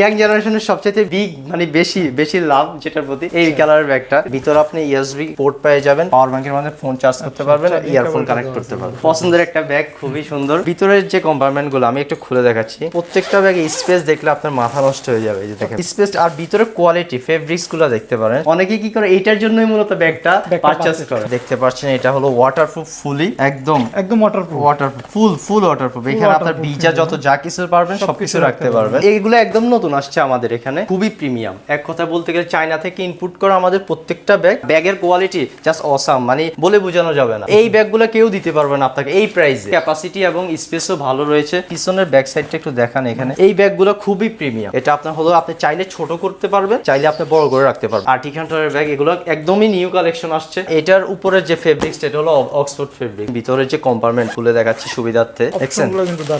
Young জেনারেশনের সবচেয়ে big মানে বেশি বেশি লাভ যেটার প্রতি এই কালারের ব্যাগটা। ভিতরে আপনি ইউএসবি পোর্ট পেয়ে যাবেন। পাওয়ার ব্যাংকের মধ্যে ফোন চার্জ করতে পারবেন ইয়ারফোন কানেক্ট করতে পারবেন। পছন্দের একটা ব্যাগ খুবই সুন্দর। ভিতরের যে কম্পার্টমেন্টগুলো আমি একটু খুলে দেখাচ্ছি। প্রত্যেকটা ব্যাগে স্পেস দেখলে আপনার মাথা নষ্ট হয়ে যাবে যে দেখেন। স্পেস আর ভিতরে কোয়ালিটি ফেব্রিক্সগুলো দেখতে পারেন। অনেকে কি করে এইটার জন্যই মূলত ব্যাগটা পারচেজ করে। দেখতে পাচ্ছেন এটা হলো ওয়াটারপ্রুফ ফুলি একদম একদম waterproof waterproof full full waterproof এখানে আপনার ভিজা যত যা কিছু পারবেন সবকিছু রাখতে রাখতে পারবেন। এইগুলো একদম নতুন আসছে আমাদের এখানে খুবই প্রিমিয়াম এক কথা বলতে গেলে চায়না থেকে ইনপুট করা আমাদের প্রত্যেকটা ব্যাগ ব্যাগের কোয়ালিটি জাস্ট অসাম মানে বলে বোঝানো যাবে না। এই ব্যাগগুলো কেউ দিতে পারবে না আপনাকে এই প্রাইসে ক্যাপাসিটি এবং স্পেসও ভালো রয়েছে। পিছনের ব্যাক সাইডটা একটু দেখান এখানে। এই ব্যাগগুলো খুবই প্রিমিয়াম এটা আপনার হলো আপনি চাইলে ছোট করতে পারবেন চাইলে আপনি বড় করে রাখতে পারবেন। আর্টিক হান্টারের ব্যাগ এগুলো একদমই নিউ কালেকশন আসছে। এটার উপরে যে ফেব্রিক্স এটা হলো অক্সফোর্ড ফেব্রিক ভিতরে যে কম্পার্টমেন্ট খুলে দেখাচ্ছি সুবিধার্থে। দেখছেন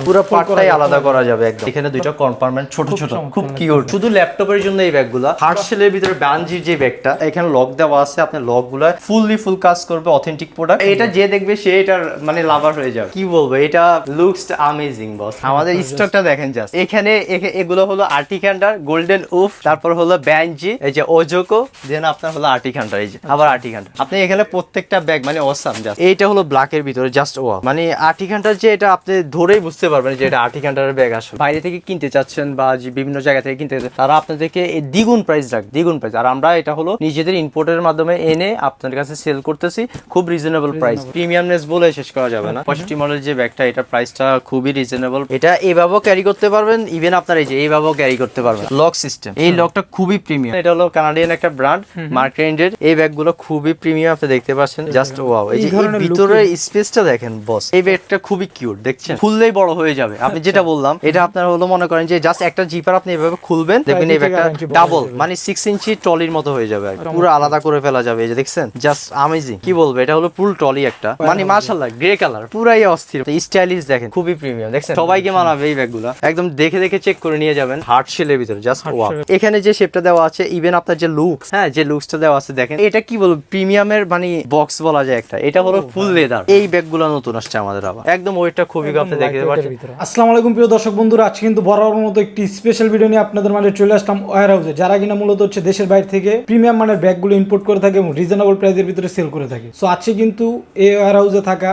পুরো পার্টটাই আলাদা করা যাবে একদম। এখানে দুইটা কম্পার্টমেন্ট ছোট ছোট। খুব কিউট শুধু ল্যাপটপের জন্য এই ব্যাগগুলা। হার্ড শেলের ভিতরে বানজির যে ব্যাগটা এখানে লক দেওয়া আছে আপনার লকগুলা ফুললি ফুল কাজ করবে অথেন্টিক প্রোডাক্ট এটা যে দেখবে সে এটার মানে লাভার হয়ে যাবে। কি বলব এটা লুকস আমেজিং বস আমাদের স্টকটা দেখেন জাস্ট এখানে এগুলো হলো আর্টিক্যান্ডার গোল্ডেন উফ তারপর হলো ব্যানজি এই যে ওজোকো দেন আপনার হলো আর্টিক্যান্ডার এই যে আবার আর্টিক্যান্ডার আপনি এখানে প্রত্যেকটা ব্যাগ মানে অসাম জাস্ট এইটা হলো ব্ল্যাকের ভিতরে জাস্ট ওয়া মানে আর্টিক্যান্ডার যে এটা আপনি ধরেই বুঝতে পারবেন যে এটা আর্টিক্যান্ডারের ব্যাগ আসলে। বাইরে থেকে কিনতে চাচ্ছেন বা যে বিভিন্ন জায়গা থেকে কিনতে তারা আপনাদেরকে দ্বিগুণ প্রাইস রাখ দ্বিগুণ প্রাইস আর আমরা এটা হলো নিজেদের ইম্পোর্টের মাধ্যমে এনে আপনাদের কাছে সেল করতেছি খুব রিজনেবল প্রাইস প্রিমিয়ামনেস বলে শেষ করা যাবে না। পঁয়ষট্টি মডেল যে ব্যাগটা এটা প্রাইসটা খুবই রিজনেবল এটা এইভাবেও ক্যারি করতে পারবেন ইভেন আপনার এই যে এইভাবেও ক্যারি করতে পারবেন। লক সিস্টেম এই লকটা খুবই প্রিমিয়াম এটা হলো কানাডিয়ান একটা ব্র্যান্ড মার্ক রেঞ্জের এই ব্যাগগুলো খুবই প্রিমিয়াম আপনি দেখতে পাচ্ছেন। জাস্ট ওয়াও এই এই যে ভিতরে স্পেসটা দেখেন বস এই ব্যাগটা খুবই কিউট দেখছেন? খুললেই বড় হয়ে যাবে। আপনি যেটা বললাম এটা আপনার হলো মনে করেন যে জাস্ট একটা জিপার আপনি এভাবে খুলবেন দেখবেন এই ব্যাগটা ডাবল মানে সিক্স ইঞ্চি টলির মতো হয়ে যাবে পুরো আলাদা করে ফেলা যাবে এই যে দেখছেন? জাস্ট আমেজিং কি বলব এটা হলো ফুল টলি একটা। মানে মাশাআল্লাহ গ্রে কালার পুরাই অস্থির। স্টাইলিশ দেখেন খুবই প্রিমিয়াম দেখছেন? সবাইকে মানাবে এই ব্যাগগুলো। একদম দেখে দেখে চেক করে নিয়ে যাবেন। হার্ট শেলের ভিতরে জাস্ট ওয়াও এখানে যে শেপটা দেওয়া আছে ইভেন আপনার যে লুকস হ্যাঁ যে লুকসটা দেওয়া আছে দেখেন। এটা কি বলব প্রিমিয়ামের মানে বক্স বলা যায় একটা। এটা হলো ফুল লেদার এই ব্যাগগুলো নতুন আসছে আমাদের আবার। একদম ওয়েটটা খুবই আপনি দেখতে পাচ্ছেন। আসসালামু আলাইকুম প্রিয় দর্শক বন্ধুরা আজকে কিন্তু বরাবর মতো একটি স্পেশাল ভিডিও নিয়ে আপনাদের মাঝে চলে আসলাম ওয়ার হাউসে, যারা কিনা মূলত হচ্ছে দেশের বাইরে থেকে প্রিমিয়াম মানের ব্যাগগুলো ইম্পোর্ট করে থাকে এবং রিজনেবল প্রাইসের ভিতরে সেল করে থাকে। সো আছে কিন্তু এই ওয়ার হাউসে থাকা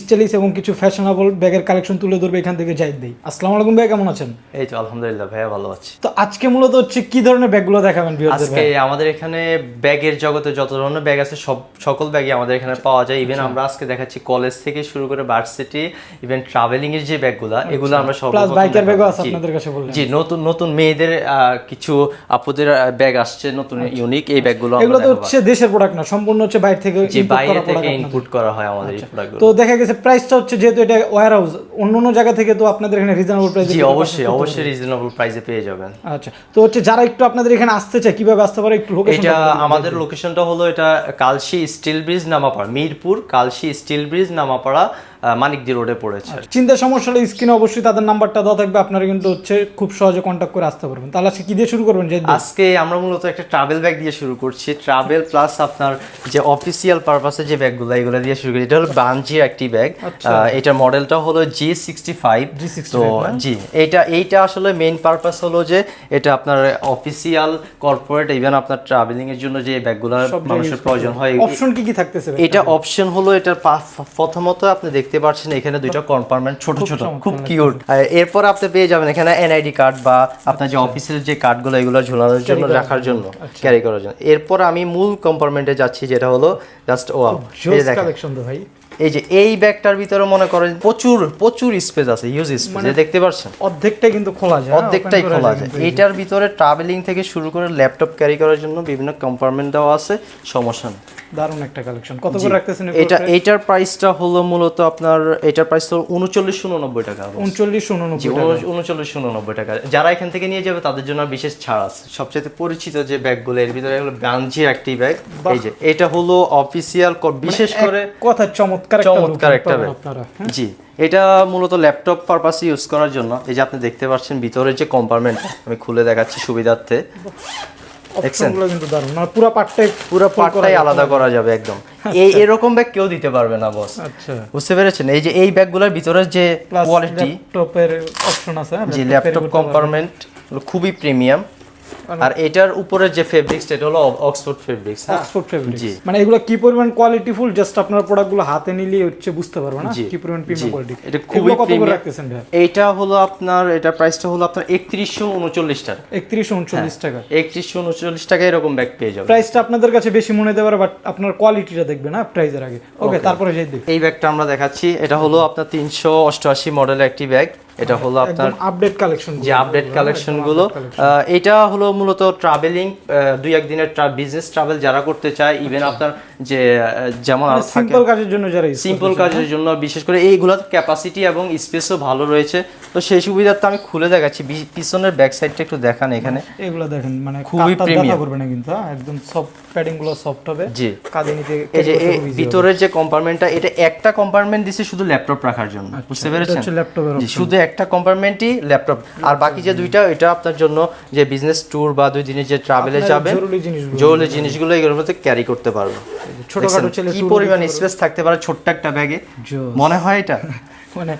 স্টাইলিশ এবং কিছু ফ্যাশনেবল ব্যাগের কালেকশন তুলে ধরবে এখান থেকে যাই দেই আসসালামু আলাইকুম ভাই কেমন আছেন? এই তো আলহামদুলিল্লাহ ভাইয়া ভালো আছি। তো আজকে মূলত হচ্ছে কি ধরনের ব্যাগগুলো দেখাবেন আজকে আমাদের এখানে ব্যাগের জগতে যত ধরনের ব্যাগ আছে সব সকল ব্যাগই আমাদের এখানে পাওয়া যায়। ইভেন আমরা আজকে দেখাচ্ছি কলেজ থেকে শুরু করে ভার্সিটি ইভেন ট্রাভেলিং এর যে ব্যাগগুলো এগুলো আমরা সব প্লাস বাইকের ব্যাগও আছে আপনাদের কাছে বললেন। জি নতুন নতুন মেয়েদের কিছু আপুদের ব্যাগ আসছে নতুন ইউনিক এই ব্যাগগুলো আমরা এগুলো তো হচ্ছে দেশের প্রোডাক্ট না সম্পূর্ণ হচ্ছে বাইরে থেকে বাইরে থেকে ইনপুট করা হয় আমাদের এই প্রোডাক্টগুলো তো দেখা গেছে প্রাইসটা হচ্ছে যেহেতু এটা ওয়্যার হাউস অন্য অন্য জায়গা থেকে তো আপনাদের এখানে রিজনেবল প্রাইসে জি অবশ্যই অবশ্যই রিজনেবল প্রাইসে পেয়ে যাবেন। আচ্ছা তো হচ্ছে যারা একটু আপনাদের এখানে আসতে চায় কীভাবে আসতে পারে? একটু লোকেশন এটা আমাদের লোকেশনটা হলো এটা Kalshi steel bridge Namapara Mirpur Kalshi steel bridge Namapara Manikdi রোডে পড়েছে। চিন্তা সমস্যা হলে স্ক্রিনে অবশ্যই তাদের নাম্বারটা দেওয়া থাকবে আপনারা কিন্তু হচ্ছে খুব সহজে কন্ট্যাক্ট করে আসতে পারবেন। তাহলে আজকে কি দিয়ে শুরু করবেন আজকে আমরা মূলত একটা ট্রাভেল ব্যাগ দিয়ে শুরু করছি। ট্রাভেল প্লাস আপনার যে অফিসিয়াল পারপাসে যে ব্যাগগুলো এগুলো দিয়ে শুরু করি। এটা হলো বানজির একটি ব্যাগ এটার মডেলটা হলো জি সিক্সটি ফাইভ তো জি এটা এইটা আসলে মেইন পারপাস হলো যে এটা আপনার অফিসিয়াল কর্পোরেট ইভেন আপনার ট্রাভেলিং এর জন্য যে ব্যাগগুলো মানুষের প্রয়োজন হয় অপশন কি কি থাকতেছে এটা অপশন হলো এটার প্রথমত আপনি দেখতে পাচ্ছেন এখানে দুইটা কম্পার্টমেন্ট ছোট ছোট খুব কিউট এরপর আপনি পেয়ে যাবেন এখানে এনআইডি কার্ড বা আপনার যে অফিসের যে কার্ডগুলো এগুলো ঝোলানোর জন্য রাখার জন্য। ক্যারি করার জন্য। এরপর আমি মূল কম্পার্টমেন্টে যাচ্ছি যেটা হলো জাস্ট ও কালেকশন তো ভাই। এই যে এই ব্যাগটার ভিতরে মনে করেন প্রচুর প্রচুর স্পেস আছে হিউজ স্পেস দেখতে পাচ্ছেন? অর্ধেকটাই কিন্তু খোলা যায় হ্যাঁ, অর্ধেকটাই খোলা যায়। এইটার ভিতরে ট্রাভেলিং থেকে শুরু করে ল্যাপটপ ক্যারি করার জন্য বিভিন্ন কম্পার্টমেন্ট দেওয়া আছে সমস্যা নেই। দারুণ একটা কালেকশন কত করে রাখতেছেন এটা এইটার প্রাইসটা হলো মূলত আপনার এটার প্রাইস হলো উনচল্লিশ উননব্বই টাকা উনচল্লিশ উননব্বই উনচল্লিশ উননব্বই টাকা। যারা এখান থেকে নিয়ে যাবে তাদের জন্য বিশেষ ছাড় আছে। সবচেয়ে পরিচিত যে ব্যাগগুলো এর ভিতরে হলো গাঞ্জি একটি ব্যাগ এই যে এটা হলো অফিসিয়াল বিশেষ করে কথা চমৎকার চমৎকার একটা ব্যাগ জি এটা মূলত ল্যাপটপ পারপাসে ইউজ করার জন্য। এই যে আপনি দেখতে পাচ্ছেন ভিতরে যে কম্পার্টমেন্ট আমি খুলে দেখাচ্ছি সুবিধার্থে। অপশনগুলো কিন্তু দারুণ। মানে পুরো পার্টটাই পুরো পার্টটাই আলাদা করা যাবে একদম। এই এরকম ব্যাগ কেউ দিতে পারবে না বস আচ্ছা। বুঝতে পেরেছেন? এই যে এই ব্যাগগুলোর ভিতরে যে কোয়ালিটি ল্যাপটপের অপশন আছে হ্যাঁ, জি ল্যাপটপ কম্পার্টমেন্ট খুবই প্রিমিয়াম আর এটার উপরে যে ফেব্রিক্স এটা হলো অক্সফোর্ড ফেব্রিক্স হ্যাঁ? অক্সফোর্ড ফেব্রিক জি। মানে এগুলো কি পরিমাণ কোয়ালিটি ফুল জাস্ট আপনার প্রোডাক্টগুলো হাতে নিলেই হচ্ছে বুঝতে পারবে না কি পরিমাণ প্রিমিয়াম কোয়ালিটি এটা খুবই কত করে রাখতেছেন ভাই? এইটা হলো আপনার এটা প্রাইসটা হলো আপনার একত্রিশশো উনচল্লিশ টাকা। একত্রিশ উনচল্লিশ টাকা। একত্রিশশো উনচল্লিশ টাকা এরকম ব্যাগ পেয়ে যাবে প্রাইসটা আপনাদের কাছে বেশি মনে পারে বাট আপনার কোয়ালিটিটা দেখবে না? প্রাইসের আগে। ওকে তারপরে যাই দেখি। এই ব্যাগটা আমরা দেখাচ্ছি। এটা হলো আপনার তিনশো অষ্টআশি মডেলের একটি ব্যাগ এটা হলো আপনার আপডেট কালেকশন যে আপডেট কালেকশনগুলো। এটা হলো মূলত ট্রাভেলিং দুই একদিনের বিজনেস ট্রাভেল যারা করতে চায় ইভেন আপনার যে যেমন আর থাকে। সিম্পল কাজের জন্য যারা সিম্পল কাজের জন্য বিশেষ করে এইগুলোর ক্যাপাসিটি এবং স্পেসও ভালো রয়েছে। তো সেই সুবিধাটা আমি খুলে দেখাচ্ছি। পিছনের ব্যাক সাইডটা একটু দেখান এখানে। এগুলো দেখেন মানে খুবই। ব্যথা করবে না কিন্তু হ্যাঁ? একদম সফট প্যাডিংগুলো সফট হবে জি। কাঁধে নিতে এই যে। ভিতরের যে কম্পার্টমেন্টটা এটা একটা কম্পার্টমেন্ট দিছে শুধু ল্যাপটপ রাখার জন্য বুঝতে পেরেছেন? ল্যাপটপের শুধু একটা কম্পার্টমেন্টই ল্যাপটপ আর বাকি যে দুইটা এটা আপনার জন্য যে বিজনেস ট্যুর বা দুই দিনের যে ট্রাভেলে যাবেন জরুরি জিনিসগুলো এগুলোর মধ্যে ক্যারি করতে পারবেন। ছোটখাটো কি পরিমাণ স্পেস থাকতে পারে ছোট্ট একটা ব্যাগে মনে হয় এটা? মানে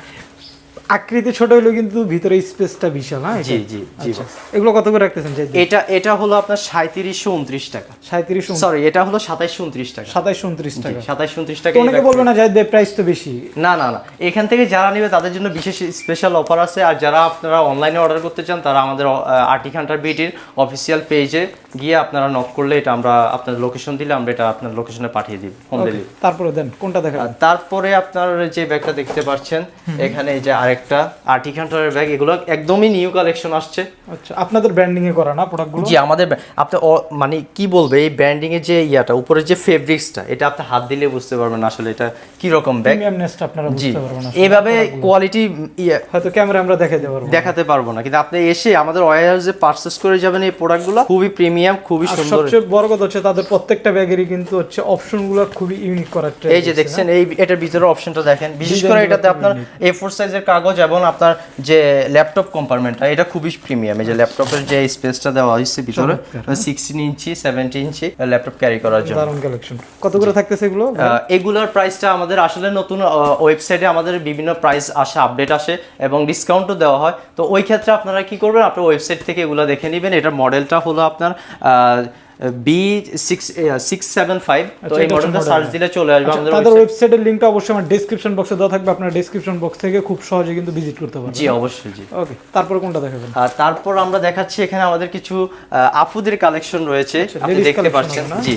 আকৃতি ছোট হলেও কিন্তু ভিতরে স্পেসটা বিশাল হ্যাঁ জি জি জি আচ্ছা। এগুলো কত করে রাখতেছেন এটা এটা হলো আপনার সাঁত্রিশশো উনত্রিশ টাকা। সাঁত্রিশ সরি এটা হলো সাতাইশশো উনত্রিশ টাকা। সাতাইশ উনত্রিশ টাকা। সাতাইশ উনত্রিশ টাকা তো এই অনেকে বলবে না যাই প্রাইস তো বেশি। না না না। এখান থেকে যারা নেবে তাদের জন্য বিশেষ স্পেশাল অফার আছে। আর যারা আপনারা অনলাইনে অর্ডার করতে চান তারা আমাদের আর্টিক হান্টার বিটির অফিসিয়াল পেজে গিয়ে আপনারা নক করলে এটা আমরা আপনার লোকেশন দিলে আমরা এটা আপনার লোকেশনে পাঠিয়ে দিব হোম ডেলিভারি তারপরে দেন কোনটা দেখা তারপরে আপনার যে ব্যাগটা দেখতে পাচ্ছেন এখানে এই যে আরেকটা আর্টিক হান্টারের ব্যাগ এগুলো একদমই নিউ কালেকশন আসছে। আচ্ছা আপনাদের ব্র্যান্ডিং এ করা না প্রোডাক্টগুলো জি আমাদের আপনি মানে কি বলবে এই ব্র্যান্ডিং এর যে ইয়াটা উপরে যে ফেব্রিক্সটা এটা আপনি হাত দিলে বুঝতে পারবেন আসলে এটা কি রকম ব্যাগ প্রিমিয়ামনেসটা আপনারা বুঝতে পারবেন না এইভাবে কোয়ালিটি হয়তো ক্যামেরা আমরা দেখাতে পারব দেখাতে পারব না কিন্তু আপনি এসে আমাদের ওয়ারহাউসে পারচেস করে যাবেন এই প্রোডাক্টগুলো খুবই প্রিমিয়াম খুবই সুন্দর। সবচেয়ে বড় কথা হচ্ছে তাদের প্রত্যেকটা ব্যাগেরই কিন্তু হচ্ছে অপশনগুলো খুবই ইউনিক করার এই যে দেখছেন এই এটার ভিতরে অপশনটা দেখেন। বিশেষ করে এটাতে আপনার এ ফোর সাইজের কাগজ এবং আপনার যে ল্যাপটপ কম্পার্টমেন্টটা এটা খুবই প্রিমিয়াম এই যে ল্যাপটপের যে স্পেসটা দেওয়া হয়েছে ভিতরে sixteen inch seventy inch laptop carry করার জন্য। দারুণ কালেকশন কত করে থাকতেছে এগুলো এগুলোর প্রাইসটা আমাদের আসলে নতুন ওয়েবসাইটে আমাদের বিভিন্ন প্রাইস আসে আপডেট আসে এবং ডিসকাউন্টও দেওয়া হয়। তো ওই ক্ষেত্রে আপনারা কি করবেন? আপনার ওয়েবসাইট থেকে এগুলো দেখে নেবেন। এটার মডেলটা হলো আপনার B six six seven five তো আচ্ছা, এই মডেলটা সার্চ দিলে চলে আসবে আচ্ছা, আমাদের তাদের ওয়েবসাইটের লিংকটা অবশ্যই আমার ডেসক্রিপশন বক্সে দেওয়া থাকবে আপনার ডেসক্রিপশন বক্স থেকে খুব সহজে কিন্তু ভিজিট করতে পারবেন। জি অবশ্যই জি। ওকে তারপরে কোনটা দেখাবেন? আর তারপর আমরা দেখাচ্ছি এখানে আমাদের কিছু আপুদের কালেকশন রয়েছে আপনি দেখতে পাচ্ছেন। জি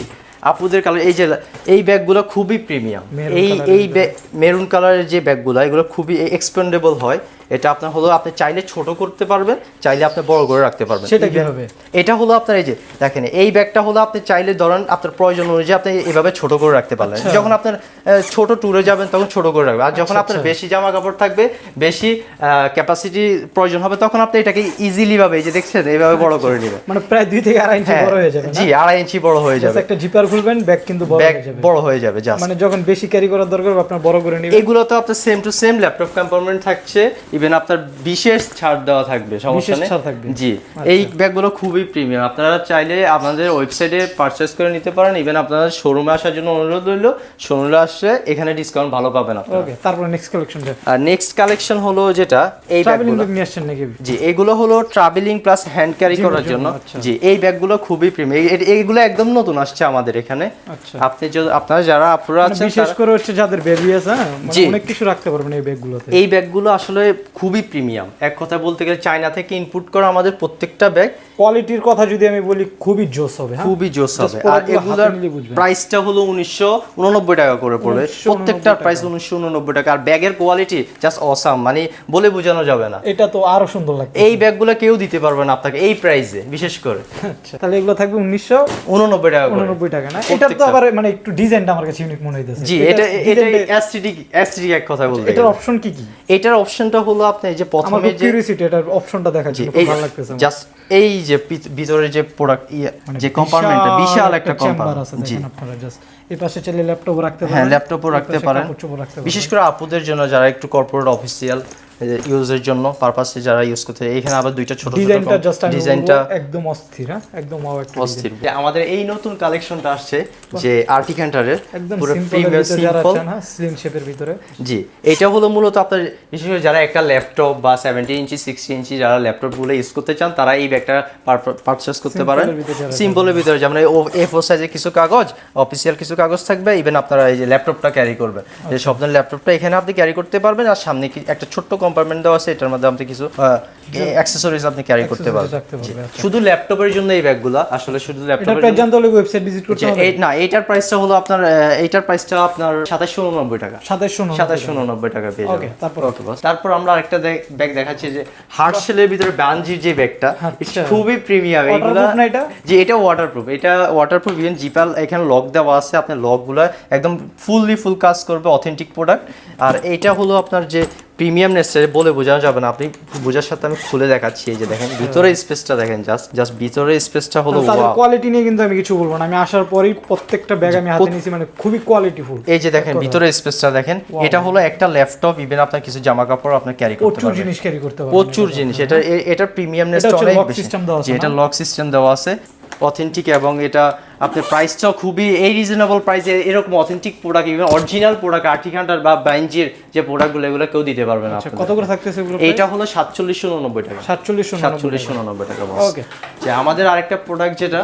আপুদের কালার এই যে এই ব্যাগগুলো খুবই প্রিমিয়াম এই এই মেরুন কালারের যে ব্যাগগুলো এগুলো খুবই এক্সপেন্ডেবল হয়। এটা আপনার হলো আপনি চাইলে ছোট করতে পারবেন চাইলে আপনি বড় করে রাখতে পারবেন। সেটা কি হবে? এটা হলো আপনার এই যে দেখেন এই ব্যাগটা হলো আপনি চাইলে ধরেন আপনার প্রয়োজন অনুযায়ী আপনি এভাবে ছোট করে রাখতে পারলেন। আচ্ছা। যখন আপনার ছোট ট্যুরে যাবেন তখন ছোট করে রাখবেন। আর যখন আপনার বেশি জামা কাপড় থাকবে বেশি ক্যাপাসিটি প্রয়োজন হবে তখন আপনি এটাকে ইজিলি ভাবে এই যে দেখছেন এইভাবে বড় করে নেবেন। মানে প্রায় দুই থেকে আড়াই ইঞ্চি হ্যাঁ, বড় হয়ে যাবে? জি আড়াই ইঞ্চি বড় হয়ে যাবে। একটা জিপার খুলবেন ব্যাগ কিন্তু বড় হয়ে যাবে। বড় হয়ে যাবে জাস্ট মানে যখন বেশি ক্যারি করার দরকার হবে, আপনার বড় করে নেবেন। এগুলো তো আপনার same to same laptop compartment থাকছে। ইভেন আপনার বিশেষ ছাড় দেওয়া থাকবে সমস্যা নেই। জি এই ব্যাগগুলো খুবই প্রিমিয়াম আপনারা চাইলে আমাদের ওয়েবসাইটে পারচেস করে নিতে পারেন। ইভেন আপনারা শোরুমে আসার জন্য অনুরোধ রইল শোরুমে আসলে এখানে ডিসকাউন্ট ভালো পাবেন আপনারা। ওকে তারপরে নেক্সট কালেকশন আর নেক্সট কালেকশন হলো যেটা এই ব্যাগগুলো। নিয়ে আসছেন নাকি? জি এগুলো হলো ট্রাভেলিং প্লাস হ্যান্ড ক্যারি করার জন্য আচ্ছা। জি এই ব্যাগগুলো খুবই প্রিমিয়াম এইগুলো একদম নতুন আসছে আমাদের এখানে। আচ্ছা। আপনি আপনারা যারা আপুরা মানে আছেন বিশেষ করে হচ্ছে যাদের বেবি আছে হ্যাঁ মানে অনেক কিছু রাখতে পারবেন এই ব্যাগগুলোতে। এই ব্যাগগুলো আসলে খুবই প্রিমিয়াম। এক কথা বলতে গেলে চায়না থেকে ইনপুট করা আমাদের প্রত্যেকটা ব্যাগ কোয়ালিটির কথা যদি আমি বলি খুবই জোস হবে হ্যাঁ? খুবই জোস হবে। আর এগুলোর প্রাইসটা হলো উনিশশো উননব্বই টাকা করে পড়বে। প্রত্যেকটার প্রাইস উনিশশো উননব্বই টাকা। আর ব্যাগের কোয়ালিটি জাস্ট অসাম মানে বলে বোঝানো যাবে না। এটা তো আরও সুন্দর লাগবে এই ব্যাগগুলো কেউ দিতে পারবে না আপনাকে এই প্রাইসে বিশেষ করে। আচ্ছা তাহলে এগুলো থাকবে উনিশশো উননব্বই টাকা উননব্বই টাকা না? এটার তো আবার মানে একটু ডিজাইনটা আমার কাছে ইউনিক মনে হইতেছে। জি এটা এটা অ্যাস্থেটিক অ্যাস্থেটিক এক কথা বলতে এটার অপশন কি কি? এটার অপশনটা হলো আপনি যে প্রথমে যে কিউরিয়াসিটি এটার অপশনটা এই খুব ভালো লাগতেছে জাস্ট এই যে ভিতরে যে প্রোডাক্ট মানে যে কম্পার্টমেন্টটা বিশাল একটা কম্পার্টমেন্ট আছে দেখেন আপনারা জাস্ট এই পাশে চাইলে ল্যাপটপও রাখতে পারেন হ্যাঁ ল্যাপটপও রাখতে পারেন। রাখতে পারেন। বিশেষ করে আপুদের জন্য যারা একটু কর্পোরেট অফিসিয়াল ইউজের জন্য পারপাসে যারা ইউজ করতে এখানে আবার দুইটা ছোট ডিজাইনটা জাস্ট ডিজাইনটা একদম অস্থির হ্যাঁ? একদম অস্থির। আমাদের এই নতুন কালেকশনটা আসছে যে আর্টিক্যান্টারের একদম পুরো সিম্পল প্রিমিয়াম যারা সিম্পল স্লিম শেপের ভিতরে। জি এটা হলো মূলত আপনার বিশেষ করে যারা একটা ল্যাপটপ বা সেভেন্টি ইঞ্চি সিক্সটি ইঞ্চি যারা ল্যাপটপগুলো ইউজ করতে চান তারা এই ব্যাগটা পারচেস করতে পারেন। সিম্পলের ভিতরে যেমন এ ফোর সাইজের কিছু কাগজ অফিসিয়াল কিছু কাগজ থাকবে ইভেন আপনারা এই যে ল্যাপটপটা ক্যারি করবেন। যে আচ্ছা। স্বপ্নের ল্যাপটপটা এখানে আপনি ক্যারি করতে পারবেন আর সামনে কি একটা ছোট্ট কম্পার্টমেন্ট দেওয়া আছে এটার মধ্যে আপনি কিছু অ্যাক্সেসরিজ আপনি ক্যারি করতে পারবেন। আচ্ছা। শুধু ল্যাপটপের জন্য এই ব্যাগগুলো আসলে শুধু ল্যাপটপের প্রাইস জানতে হলে ওয়েবসাইট ভিজিট করতে হবে। না এইটার প্রাইসটা হলো আপনার আহ, এইটার প্রাইসটা আপনার সাতাশশো উননব্বই টাকা। সাতাশশো সাতাশশো উননব্বই টাকা পেয়ে যাবেন। তারপর? ওকে বস তারপর আমরা আরেকটা ব্যাগ দেখাচ্ছি যে হার্টশেলের ভিতরে বানজির যে ব্যাগটা আচ্ছা। খুবই প্রিমিয়াম এইগুলা না এটা? যে এটা ওয়াটারপ্রুফ এটা ওয়াটারপ্রুফ ইভেন জিপাল এখানে লক দেওয়া আছে আপনার লকগুলো একদম ফুললি ফুল কাজ করবে অথেন্টিক প্রোডাক্ট আর এটা হলো আপনার যে প্রিমিয়ামনেস বলে বোঝানো যাবে না। আপনি বোঝার সাথে আমি খুলে দেখাচ্ছি এই যে দেখেন ভিতরে স্পেসটা দেখেন জাস্ট জাস্ট ভিতরে স্পেসটা হলো wow। কোয়ালিটি নিয়ে কিন্তু আমি কিছু বলব না। আমি আসার পরেই প্রত্যেকটা ব্যাগ আমি হাতে নিয়েছি মানে খুবই কোয়ালিটিফুল এই যে দেখেন ভিতরে স্পেসটা দেখেন এটা হলো একটা ল্যাপটপ ইভেন আপনার কিছু জামা কাপড় আপনি ক্যারি করতে পারবেন। প্রচুর জিনিস ক্যারি করতে পারবেন প্রচুর জিনিস। এটা এটার প্রিমিয়ামনেসটা এটা হচ্ছে অনেক বেশি। এটা লক সিস্টেম দেওয়া আছে অথেন্টিক এবং এটা আপনার প্রাইসটাও খুবই এই রিজনেবল প্রাইসে এরকম authentic product even original product Arctic Hunter বা বাইঞ্জির যে প্রোডাক্টগুলো এগুলো কেউ দিতে পারবে না আচ্ছা। কত করে থাকতেছে এইটা হলো সাতচল্লিশশো উননব্বই টাকা। সাতচল্লিশশো সাতচল্লিশশো উননব্বই টাকা Okay. যে আমাদের আরেকটা প্রোডাক্ট যেটা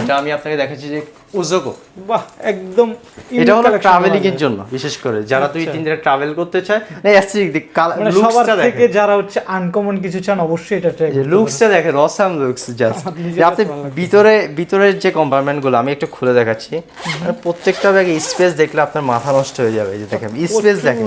এটা আমি আপনাকে দেখাচ্ছি যে উজোকো বাহ একদম এটা হলো ট্রাভেলিং এর জন্য বিশেষ করে যারা দুই আচ্ছা। তিন দিনে ট্রাভেল করতে চায় না অ্যাস্ট্রিক দিক মানে সবার থেকে যারা হচ্ছে আনকমন কিছু চান অবশ্যই এটা ট্রাই লুকসটা দেখেন অসাম লুকস জাস্ট আপনি ভিতরে ভিতরের যে কম্পার্টমেন্টগুলো আমি একটু খুলে দেখাচ্ছি। মানে প্রত্যেকটা ব্যাগে স্পেস দেখলে আপনার মাথা নষ্ট হয়ে যাবে যে দেখেন স্পেস দেখেন।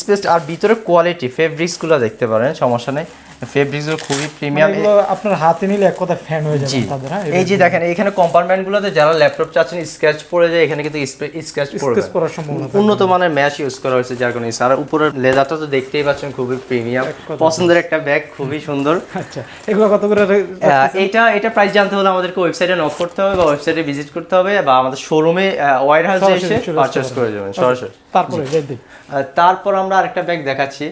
স্পেস আর ভিতরে কোয়ালিটি ফেব্রিক্সগুলো দেখতে পারেন সমস্যা নেই। ফেব্রিক্সগুলো খুবই মানে প্রিমিয়াম এগুলো আপনার হাতে নিলে এক কথা ফ্যান হয়ে যাবে তাদের হ্যাঁ? এই যে দেখেন এখানে কম্পার্টমেন্ট গুলোতে যারা ল্যাপটপ চাচ্ছেন স্ক্র্যাচ পড়ে যায় এখানে কিন্তু স্ক্র্যাচ পড়বে করার সম্ভাবনা উন্নত মানের ম্যাচ ইউজ করা হয়েছে যার কারণে আর উপরের লেদারটা তো দেখতেই পাচ্ছেন খুবই প্রিমিয়াম পছন্দের একটা ব্যাগ খুবই সুন্দর। আচ্ছা এগুলো কত করে এটা এটা প্রাইস জানতে হলে আমাদেরকে ওয়েবসাইটে নক করতে হবে বা ওয়েবসাইটে ভিজিট করতে হবে বা আমাদের শোরুমে ওয়ার হাউসে এসে পারবেন। করে যাবেন সরাসরি। তারপরে আমরা আরেকটা ব্যাগ দেখাচ্ছি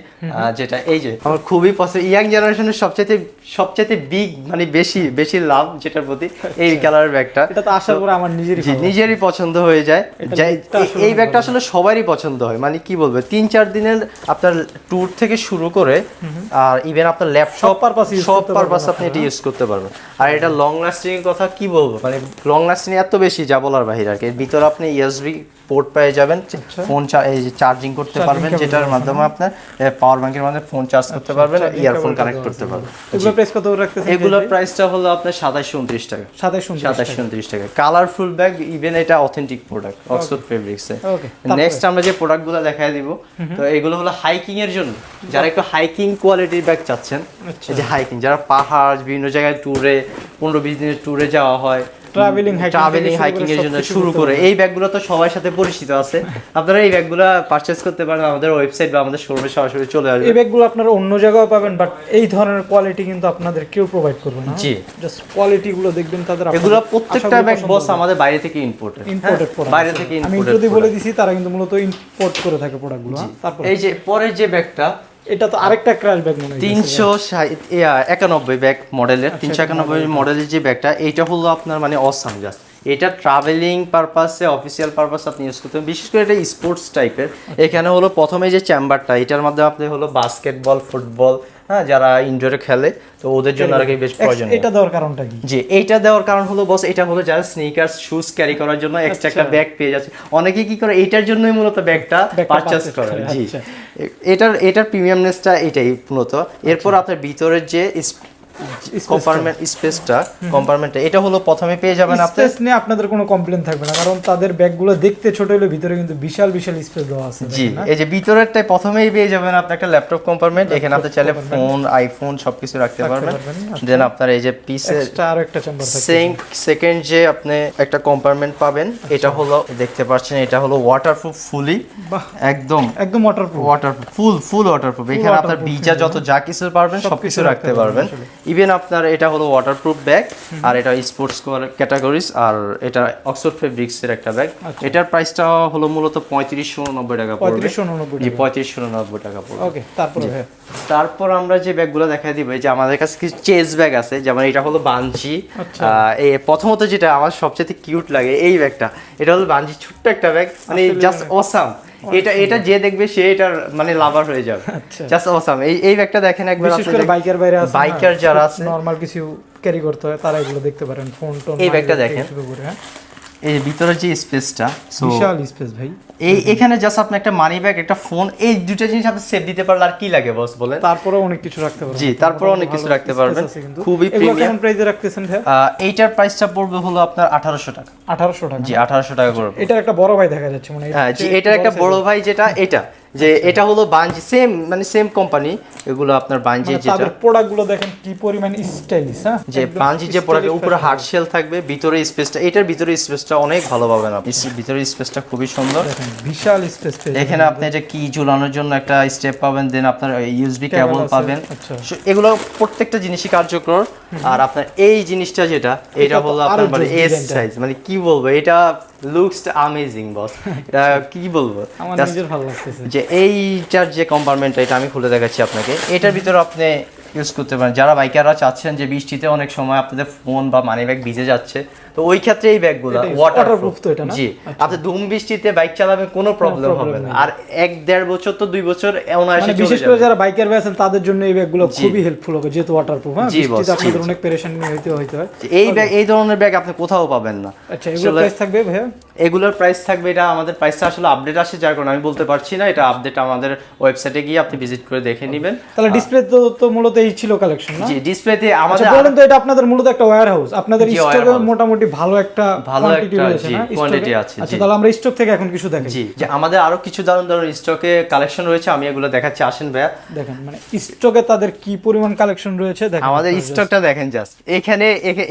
যেটা এই যে আমার খুবই পছন্দ ইয়াং জেনারেশনের সবচেয়ে সবচেয়ে বিগ মানে বেশি বেশি লাভ যেটার প্রতি এই কালারের ব্যাগটা এটা তো আসার পরে আমার নিজেরই নিজেরই পছন্দ হয়ে যায়। এই- ব্যাগটা আসলে সবারই পছন্দ হয়। মানে কি বলব তিন চার দিনের আপনার ট্যুর থেকে শুরু করে আর ইভেন আপনার ল্যাপটপ purpose সব পারপাস আপনি এটা ইউজ করতে পারবেন। আর এটা লং লাস্টিং এর কথা কি বলব মানে লং লাস্টিং এত বেশি যা বলার বাহিরে আর কি। ভিতরে আপনি ইউএসবি পোর্ট পেয়ে যাবেন। ফোন এই চার্জিং করতে পারবেন যেটার মাধ্যমে আপনার পাওয়ার ব্যাংকের মাধ্যমে ফোন চার্জ করতে পারবেন ইয়ারফোন কানেক্ট করতে পারবেন। এগুলো প্রাইস কত রাখতেছেন এগুলোর প্রাইসটা হলো আপনার সাতাশশো উনত্রিশ টাকা। সাতাশ সাতাশ উনত্রিশ টাকা। কালারফুল ব্যাগ ইভেন এটা authentic product Oxford fabrics okay next আমরা যে প্রোডাক্টগুলো দেখাই দিব তো এগুলো হলো হাইকিং এর জন্য। যারা একটু হাইকিং কোয়ালিটির ব্যাগ চাচ্ছেন আচ্ছা। যে হাইকিং যারা পাহাড় বিভিন্ন জায়গায় ট্যুরে পনেরো বিশ দিনের ট্যুরে যাওয়া হয় Hiking ট্রাভেলিং হাইকিং এর জন্য শুরু করে। এই ব্যাগগুলো তো সবার সাথে পরিচিত আছে। আপনারা এই ব্যাগগুলো পারচেজ করতে পারেন আমাদের ওয়েবসাইট বা আমাদের শোরুমে সরাসরি চলে আসবে এই ব্যাগগুলো আপনারা অন্য জায়গায় পাবেন বাট এই ধরনের কোয়ালিটি কিন্তু আপনাদের কেউ প্রোভাইড করবে না। জি। জাস্ট কোয়ালিটি গুলো দেখবেন তাদের এগুলো প্রত্যেকটা ব্যাগ বস আমাদের বাইরে থেকে ইম্পোর্টেড Imported product। বাইরে থেকে আমি যদি বলে দিছি তারা কিন্তু মূলত ইম্পোর্ট করে থাকে প্রোডাক্টগুলো তারপর এই যে পরের যে ব্যাগটা এটা তো আরেকটা ক্র্যাশ ব্যাগ মনে হয় তিনশো একানব্বই ব্যাগ মডেলের তিনশো একানব্বই মডেলের যে ব্যাগটা এইটা হলো আপনার মানে অসাম জাস্ট এটা ট্রাভেলিং পারপাসে অফিসিয়াল পারপাস আপনি ইউজ করতে বিশেষ করে এটা স্পোর্টস টাইপের এখানে হলো প্রথমে যে চেম্বারটা এটার মধ্যে আপনি হলো বাস্কেটবল ফুটবল হ্যাঁ যারা ইনডোরে খেলে তো ওদের জন্য আর কি বেশ প্রয়োজন এটা দেওয়ার কারণটা কি? জি এইটা দেওয়ার কারণ হলো বস এটা হলো যারা স্নিকার্স শুজ ক্যারি করার জন্য এক্সট্রা একটা ব্যাগ পেয়ে যাচ্ছে। অনেকে কি করে এটার জন্যই মূলত ব্যাগটা পারচেজ করে। জি। আচ্ছা। এটার এটার প্রিমিয়ামনেসটা এটাই মূলত। এরপর আপনার ভিতরের যে কম্পার্টমেন্ট স্পেসটা কম্পার্টমেন্টটা এটা হলো প্রথমে পেয়ে যাবেন আপনি। স্পেস নিয়ে আপনাদের কোনো কমপ্লেন থাকবে না কারণ তাদের ব্যাগগুলো দেখতে ছোট হলে ভিতরে কিন্তু বিশাল বিশাল স্পেস দেওয়া আছে জি এই যে ভিতরেরটাই প্রথমেই পেয়ে যাবেন আপনি একটা ল্যাপটপ কম্পার্টমেন্ট এখানে আপনি চাইলে ফোন আইফোন সবকিছু রাখতে পারবেন। পারবেন, আচ্ছা। দেন আপনার এই যে এক্সট্রা আরও একটা চেম্বার থাকে সেম সেকেন্ড যে আপনি একটা কম্পার্টমেন্ট পাবেন এটা হলো দেখতে পাচ্ছেন এটা হলো ওয়াটারপ্রুফ ফুলি একদম। একদম waterproof waterproof full full waterproof এখানে আপনার ভিজা যত যা কিছু পারবেন সবকিছু রাখতে পারবেন ইভেন আপনার এটা হলো ওয়াটারপ্রুফ ব্যাগ আর এটা স্পোর্টস ক্যাটাগরিজ আর এটা অক্সফোর্ড ফেব্রিক্সের একটা ব্যাগ আচ্ছা। এটার প্রাইসটা হলো মূলত পঁয়ত্রিশশো উননব্বই টাকা পড়বে। পঁয়ত্রিশশো উননব্বই জি পঁয়ত্রিশশো উননব্বই টাকা পড়বে। ওকে তারপরে তারপর আমরা যে ব্যাগগুলো দেখাই দিব যে আমাদের কাছে কিছু চেস ব্যাগ আছে যেমন এটা হলো বাঞ্জি আচ্ছা। এই প্রথমত যেটা আমার সবচেয়ে কিউট লাগে এই ব্যাগটা এটা হলো বাঞ্জি ছোট্ট একটা ব্যাগ মানে জাস্ট অসাম এটা এটা যে দেখবে সে এটার মানে লাভার হয়ে যাবে। আচ্ছা। জাস্ট অসাম এই এই ব্যাগটা দেখেন একবার বিশেষ করে বাইকার বাইরে আছে বাইকার যারা আছে। নরমাল কিছু ক্যারি করতে হয় তারা এগুলো দেখতে পারেন। ফোন টোন এই ব্যাগটা ব্যাগ দেখেন। এই ভিতরে যে স্পেসটা বিশাল স্পেস ভাই। এই এখানে জাস্ট আপনি একটা মানি ব্যাগ একটা ফোন এই দুটো জিনিস আপনি সেভ দিতে পারলে আর কি লাগে বস বলেন? তারপরে অনেক কিছু রাখতে পারবেন। জি, তারপরে অনেক কিছু রাখতে পারবেন। খুবই এগুলো কেমন প্রাইসে রাখতেছেন ভাই? এইটার প্রাইসটা পড়বে হলো আপনার আঠারোশো টাকা। আঠারোশো টাকা। জি আঠারোশো টাকা করে এটার একটা বড় ভাই দেখা যাচ্ছে মানে হ্যাঁ জি এটার একটা বড় ভাই যেটা এটা। যে এটা হলো বাঞ্জি সেম মানে সেম কোম্পানি এগুলো আপনার বাঞ্জি মানে যেটা। তাদের প্রোডাক্টগুলো দেখেন কি পরিমাণ স্টাইলিশ হ্যাঁ? যে বাঞ্জি যে stylish প্রোডাক্ট উপরে হার্ড শেল থাকবে ভিতরে স্পেসটা এটার ভিতরে স্পেসটা অনেক ভালো পাবেন আপনি। ভিতরে স্পেসটা খুবই সুন্দর। বিশাল স্পেস এখানে আপনি যে কি ঝুলানোর জন্য একটা স্টেপ পাবেন দেন আপনার ইউএসবি কেবল পাবেন। আচ্ছা। এগুলো প্রত্যেকটা জিনিসই কার্যকর। আর আপনার এই জিনিসটা যেটা এটা এটা হলো আপনার মানে এস সাইজ মানে কি বলব এটা লুকস আমেজিং বস এটা কি বলব? আমার নিজের ভালো লাগতেছে। যে এইটার যে কম্পার্টমেন্টটা এটা আমি খুলে দেখাচ্ছি আপনাকে। এটার ভিতরে আপনি ইউজ করতে পারেন। যারা বাইকাররা চাচ্ছেন যে বৃষ্টিতে অনেক সময় আপনাদের ফোন বা মানি ব্যাগ ভিজে যাচ্ছে তো ওই ক্ষেত্রে এই ব্যাগগুলো ওয়াটারপ্রুফ তো এটা জি আপনি ধুম বৃষ্টিতে বাইক চালাবেন কোনো প্রবলেম হবে না। আর এক দেড় বছর তো দুই বছর অনায়াসে মানে চলে বিশেষ করে যারা বাইকার ভাই আছেন তাদের জন্য এই ব্যাগগুলো খুবই হেল্পফুল হবে যেহেতু ওয়াটারপ্রুফ হ্যাঁ? বৃষ্টিতে আপনাদের অনেক পেরেশানি হইতে হইতে হয়। এই ব্যাগ এই ধরনের ব্যাগ আপনি কোথাও পাবেন না। আচ্ছা এগুলো প্রাইস থাকবে ভাইয়া? এগুলোর প্রাইস থাকবে এটা আমাদের প্রাইসটা আসলে আপডেট আসে যার কারণে আমি বলতে পারছি না এটা আপডেট আমাদের ওয়েবসাইটে গিয়ে আপনি ভিজিট করে দেখে নেবেন। তাহলে ডিসপ্লে তো তো মূলত এই ছিল কালেকশন না? জি ডিসপ্লেতে আচ্ছা আমাদের বলেন তো এটা আপনাদের মূলত একটা ওয়্যার হাউস আপনাদের স্টকে warehouse। মোটামুটি ভালো একটা ভালো একটা, স্টকে আছে, আচ্ছা তাহলে আমরা স্টক থেকে এখন কিছু দেখি জি যে আমাদের আরও কিছু দারুণ দারুণ স্টকে কালেকশন রয়েছে আমি এগুলো দেখাচ্ছি আসেন ভাইয়া। দেখেন মানে স্টকে তাদের কি পরিমাণ কালেকশন রয়েছে? দেখেন আমাদের। স্টকটা দেখেন জাস্ট এখানে